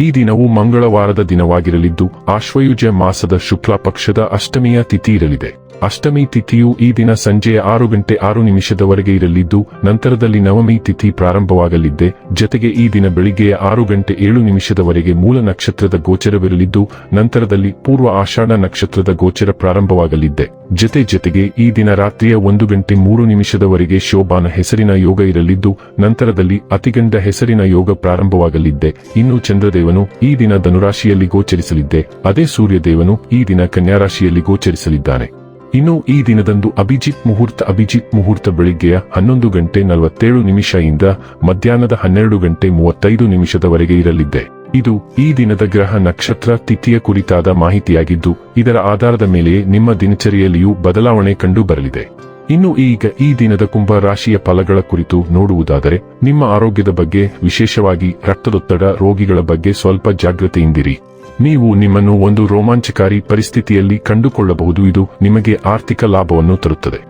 ಈ ದಿನವು ಮಂಗಳವಾರದ ದಿನವಾಗಿರಲಿದ್ದು, ಆಶ್ವಯುಜ ಮಾಸದ ಶುಕ್ಲ ಪಕ್ಷದ ಅಷ್ಟಮಿಯ ತಿಥಿ ಇರಲಿದೆ. ಅಷ್ಟಮಿ ತಿಥಿಯು ಈ ದಿನ ಸಂಜೆಯ ಆರು ಗಂಟೆ ಆರು ನಿಮಿಷದವರೆಗೆ ಇರಲಿದ್ದು, ನಂತರದಲ್ಲಿ ನವಮಿ ತಿಥಿ ಪ್ರಾರಂಭವಾಗಲಿದ್ದೆ. ಜತೆಗೆ ಈ ದಿನ ಬೆಳಿಗ್ಗೆಯ ಆರು ಗಂಟೆ ಏಳು ನಿಮಿಷದವರೆಗೆ ಮೂಲ ನಕ್ಷತ್ರದ ಗೋಚರವಿರಲಿದ್ದು, ನಂತರದಲ್ಲಿ ಪೂರ್ವ ಆಷಾಢ ನಕ್ಷತ್ರದ ಗೋಚರ ಪ್ರಾರಂಭವಾಗಲಿದ್ದೆ. ಜತೆ ಜತೆಗೆ ಈ ದಿನ ರಾತ್ರಿಯ ಒಂದು ಗಂಟೆ ಮೂರು ನಿಮಿಷದವರೆಗೆ ಶೋಭಾನ ಹೆಸರಿನ ಯೋಗ ಇರಲಿದ್ದು, ನಂತರದಲ್ಲಿ ಅತಿಗಂಡ ಹೆಸರಿನ ಯೋಗ ಪ್ರಾರಂಭವಾಗಲಿದ್ದೆ. ಇನ್ನು ಚಂದ್ರದೇವನು ಈ ದಿನ ಧನುರಾಶಿಯಲ್ಲಿ ಗೋಚರಿಸಲಿದ್ದೆ. ಅದೇ ಸೂರ್ಯದೇವನು ಈ ದಿನ ಕನ್ಯಾರಾಶಿಯಲ್ಲಿ ಗೋಚರಿಸಲಿದ್ದಾನೆ. ಇನ್ನು ಈ ದಿನದಂದು ಅಭಿಜಿತ್ ಮುಹೂರ್ತ ಅಭಿಜಿತ್ ಮುಹೂರ್ತ ಬೆಳಿಗ್ಗೆಯ ಹನ್ನೊಂದು ಗಂಟೆ ನಲವತ್ತೇಳು ನಿಮಿಷದಿಂದ ಮಧ್ಯಾಹ್ನದ ಹನ್ನೆರಡು ಗಂಟೆ ಮೂವತ್ತೈದು ನಿಮಿಷದವರೆಗೆ ಇರಲಿದ್ದೆ. ಇದು ಈ ದಿನದ ಗ್ರಹ ನಕ್ಷತ್ರ ತಿಥಿಯ ಕುರಿತಾದ ಮಾಹಿತಿಯಾಗಿದ್ದು, ಇದರ ಆಧಾರದ ಮೇಲೆ ನಿಮ್ಮ ದಿನಚರಿಯಲ್ಲಿಯೂ ಬದಲಾವಣೆ ಕಂಡು ಬರಲಿದೆ. ಇನ್ನು ಈಗ ಈ ದಿನದ ಕುಂಭ ರಾಶಿಯ ಫಲಗಳ ಕುರಿತು ನೋಡುವುದಾದರೆ, ನಿಮ್ಮ ಆರೋಗ್ಯದ ಬಗ್ಗೆ, ವಿಶೇಷವಾಗಿ ರಕ್ತದೊತ್ತಡ ರೋಗಿಗಳ ಬಗ್ಗೆ ಸ್ವಲ್ಪ ಜಾಗೃತೆಯಿಂದಿರಿ ನೀವು ನಿಮ್ಮನ್ನು ಒಂದು ರೋಮಾಂಚಕಾರಿ ಪರಿಸ್ಥಿತಿಯಲ್ಲಿ ಕಂಡುಕೊಳ್ಳಬಹುದು, ಇದು ನಿಮಗೆ ಆರ್ಥಿಕ ಲಾಭವನ್ನು ತರುತ್ತದೆ.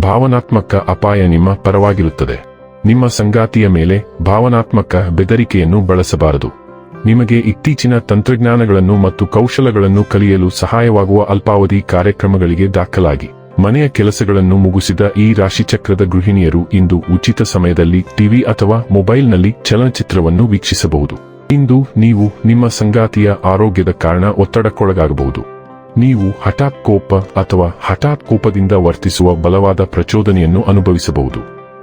ಭಾವನಾತ್ಮಕ ಅಪಾಯ ನಿಮ್ಮ ಪರವಾಗಿರುತ್ತದೆ. ನಿಮ್ಮ ಸಂಗಾತಿಯ ಮೇಲೆ ಭಾವನಾತ್ಮಕ ಬೆದರಿಕೆಯನ್ನು ಬಳಸಬಾರದು. ನಿಮಗೆ ಇತ್ತೀಚಿನ ತಂತ್ರಜ್ಞಾನಗಳನ್ನು ಮತ್ತು ಕೌಶಲಗಳನ್ನು ಕಲಿಯಲು ಸಹಾಯವಾಗುವ ಅಲ್ಪಾವಧಿ ಕಾರ್ಯಕ್ರಮಗಳಿಗೆ ದಾಖಲಾಗಿ. ಮನೆಯ ಕೆಲಸಗಳನ್ನು ಮುಗಿಸಿದ ಈ ರಾಶಿಚಕ್ರದ ಗೃಹಿಣಿಯರು ಇಂದು ಉಚಿತ ಸಮಯದಲ್ಲಿ ಟಿವಿ ಅಥವಾ ಮೊಬೈಲ್ನಲ್ಲಿ ಚಲನಚಿತ್ರವನ್ನು ವೀಕ್ಷಿಸಬಹುದು. ಇಂದು ನೀವು ನಿಮ್ಮ ಸಂಗಾತಿಯ ಆರೋಗ್ಯದ ಕಾರಣ ಒತ್ತಡಕ್ಕೊಳಗಾಗಬಹುದು. ನೀವು ಹಠಾತ್ ಕೋಪ ಅಥವಾ ಹಠಾತ್ ಕೋಪದಿಂದ ವರ್ತಿಸುವ ಬಲವಾದ ಪ್ರಚೋದನೆಯನ್ನು ಅನುಭವಿಸಬಹುದು.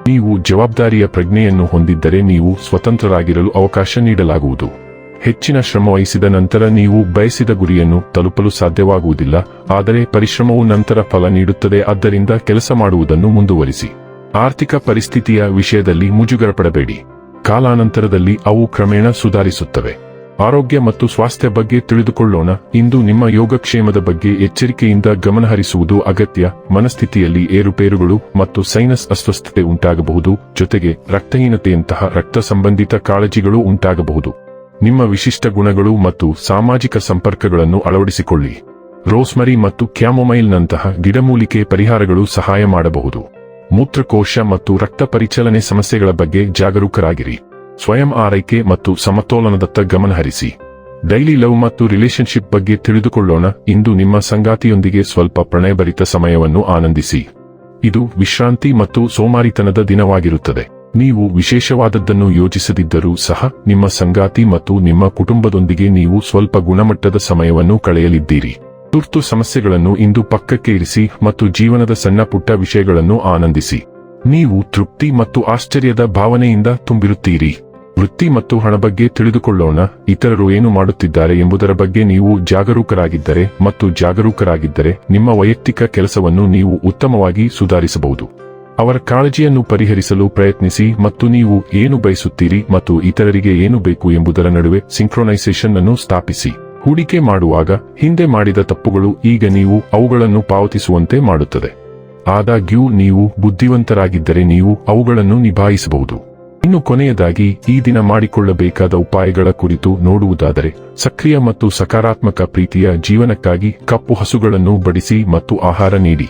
ನೀವು ಜವಾಬ್ದಾರಿಯ ಪ್ರಜ್ಞೆಯನ್ನು ಹೊಂದಿದ್ದರೆ ನೀವು ಸ್ವತಂತ್ರರಾಗಿರಲು ಅವಕಾಶ ನೀಡಲಾಗುವುದು. ಹೆಚ್ಚಿನ ಶ್ರಮವಹಿಸಿದ ನಂತರ ನೀವು ಬಯಸಿದ ಗುರಿಯನ್ನು ತಲುಪಲು ಸಾಧ್ಯವಾಗುವುದಿಲ್ಲ, ಆದರೆ ಪರಿಶ್ರಮವು ನಂತರ ಫಲ ನೀಡುತ್ತದೆ, ಆದ್ದರಿಂದ ಕೆಲಸ ಮಾಡುವುದನ್ನು ಮುಂದುವರಿಸಿ. ಆರ್ಥಿಕ ಪರಿಸ್ಥಿತಿಯ ವಿಷಯದಲ್ಲಿ ಮುಜುಗರಪಡಬೇಡಿ. ಕಾಲಾನಂತರದಲ್ಲಿ ಅವು ಕ್ರಮೇಣ ಸುಧಾರಿಸುತ್ತವೆ. ಆರೋಗ್ಯ ಮತ್ತು ಸ್ವಾಸ್ಥ್ಯ ಬಗ್ಗೆ ತಿಳಿದುಕೊಳ್ಳೋಣ. ಇಂದು ನಿಮ್ಮ ಯೋಗಕ್ಷೇಮದ ಬಗ್ಗೆ ಎಚ್ಚರಿಕೆಯಿಂದ ಗಮನಹರಿಸುವುದು ಅಗತ್ಯ. ಮನಸ್ಥಿತಿಯಲ್ಲಿ ಏರುಪೇರುಗಳು ಮತ್ತು ಸೈನಸ್ ಅಸ್ವಸ್ಥತೆ ಉಂಟಾಗಬಹುದು. ಜೊತೆಗೆ ರಕ್ತಹೀನತೆಯಂತಹ ರಕ್ತ ಸಂಬಂಧಿತ ಕಾಳಜಿಗಳು ಉಂಟಾಗಬಹುದು. ನಿಮ್ಮ ವಿಶಿಷ್ಟ ಗುಣಗಳು ಮತ್ತು ಸಾಮಾಜಿಕ ಸಂಪರ್ಕಗಳನ್ನು ಅಳವಡಿಸಿಕೊಳ್ಳಿ. ರೋಸ್ಮರಿ ಮತ್ತು ಕ್ಯಾಮೊಮೈಲ್ನಂತಹ ಗಿಡಮೂಲಿಕೆ ಪರಿಹಾರಗಳು ಸಹಾಯ ಮಾಡಬಹುದು. ಮೂತ್ರಕೋಶ ಮತ್ತು ರಕ್ತ ಪರಿಚಲನೆ ಸಮಸ್ಯೆಗಳ ಬಗ್ಗೆ ಜಾಗರೂಕರಾಗಿರಿ. ಸ್ವಯಂ ಆರೈಕೆ ಮತ್ತು ಸಮತೋಲನದತ್ತ ಗಮನಹರಿಸಿ ಡೈಲಿ ಲವ್ ಮತ್ತು ರಿಲೇಶನ್ಶಿಪ್ ಬಗ್ಗೆ ತಿಳಿದುಕೊಳ್ಳೋಣ. ಇಂದು ನಿಮ್ಮ ಸಂಗಾತಿಯೊಂದಿಗೆ ಸ್ವಲ್ಪ ಪ್ರಣಯಭರಿತ ಸಮಯವನ್ನು ಆನಂದಿಸಿ. ಇದು ವಿಶ್ರಾಂತಿ ಮತ್ತು ಸೋಮಾರಿತನದ ದಿನವಾಗಿರುತ್ತದೆ. ನೀವು ವಿಶೇಷವಾದದ್ದನ್ನು ಯೋಚಿಸದಿದ್ದರೂ ಸಹ ನಿಮ್ಮ ಸಂಗಾತಿ ಮತ್ತು ನಿಮ್ಮ ಕುಟುಂಬದೊಂದಿಗೆ ನೀವು ಸ್ವಲ್ಪ ಗುಣಮಟ್ಟದ ಸಮಯವನ್ನು ಕಳೆಯಲಿದ್ದೀರಿ. ತುರ್ತು ಸಮಸ್ಯೆಗಳನ್ನು ಇಂದು ಪಕ್ಕಕ್ಕೆ ಇರಿಸಿ ಮತ್ತು ಜೀವನದ ಸಣ್ಣ ಪುಟ್ಟ ವಿಷಯಗಳನ್ನು ಆನಂದಿಸಿ. ನೀವು ತೃಪ್ತಿ ಮತ್ತು ಆಶ್ಚರ್ಯದ ಭಾವನೆಯಿಂದ ತುಂಬಿರುತ್ತೀರಿ. ವೃತ್ತಿ ಮತ್ತು ಹಣ ಬಗ್ಗೆ ತಿಳಿದುಕೊಳ್ಳೋಣ, ಇತರರು ಏನು ಮಾಡುತ್ತಿದ್ದಾರೆ ಎಂಬುದರ ಬಗ್ಗೆ ನೀವು ಜಾಗರೂಕರಾಗಿದ್ದರೆ ಮತ್ತು ಜಾಗರೂಕರಾಗಿದ್ದರೆ ನಿಮ್ಮ ವೈಯಕ್ತಿಕ ಕೆಲಸವನ್ನು ನೀವು ಉತ್ತಮವಾಗಿ ಸುಧಾರಿಸಬಹುದು. ಅವರ ಕಾಳಜಿಯನ್ನು ಪರಿಹರಿಸಲು ಪ್ರಯತ್ನಿಸಿ ಮತ್ತು ನೀವು ಏನು ಬಯಸುತ್ತೀರಿ ಮತ್ತು ಇತರರಿಗೆ ಏನು ಬೇಕು ಎಂಬುದರ ನಡುವೆ ಸಿಂಕ್ರೊನೈಸೇಷನ್ ಅನ್ನು ಸ್ಥಾಪಿಸಿ. ಹೂಡಿಕೆ ಮಾಡುವಾಗ ಹಿಂದೆ ಮಾಡಿದ ತಪ್ಪುಗಳು ಈಗ ನೀವು ಅವುಗಳನ್ನು ಪಾವತಿಸುವಂತೆ ಮಾಡುತ್ತದೆ. ಆದಾಗ್ಯೂ ನೀವು ಬುದ್ಧಿವಂತರಾಗಿದ್ದರೆ ನೀವು ಅವುಗಳನ್ನು ನಿಭಾಯಿಸಬಹುದು. ಇನ್ನು ಕೊನೆಯದಾಗಿ ಈ ದಿನ ಮಾಡಿಕೊಳ್ಳಬೇಕಾದ ಉಪಾಯಗಳ ಕುರಿತು ನೋಡುವುದಾದರೆ, ಸಕ್ರಿಯ ಮತ್ತು ಸಕಾರಾತ್ಮಕ ಪ್ರೀತಿಯ ಜೀವನಕ್ಕಾಗಿ ಕಪ್ಪು ಹಸುಗಳನ್ನು ಬಡಿಸಿ ಮತ್ತು ಆಹಾರ ನೀಡಿ.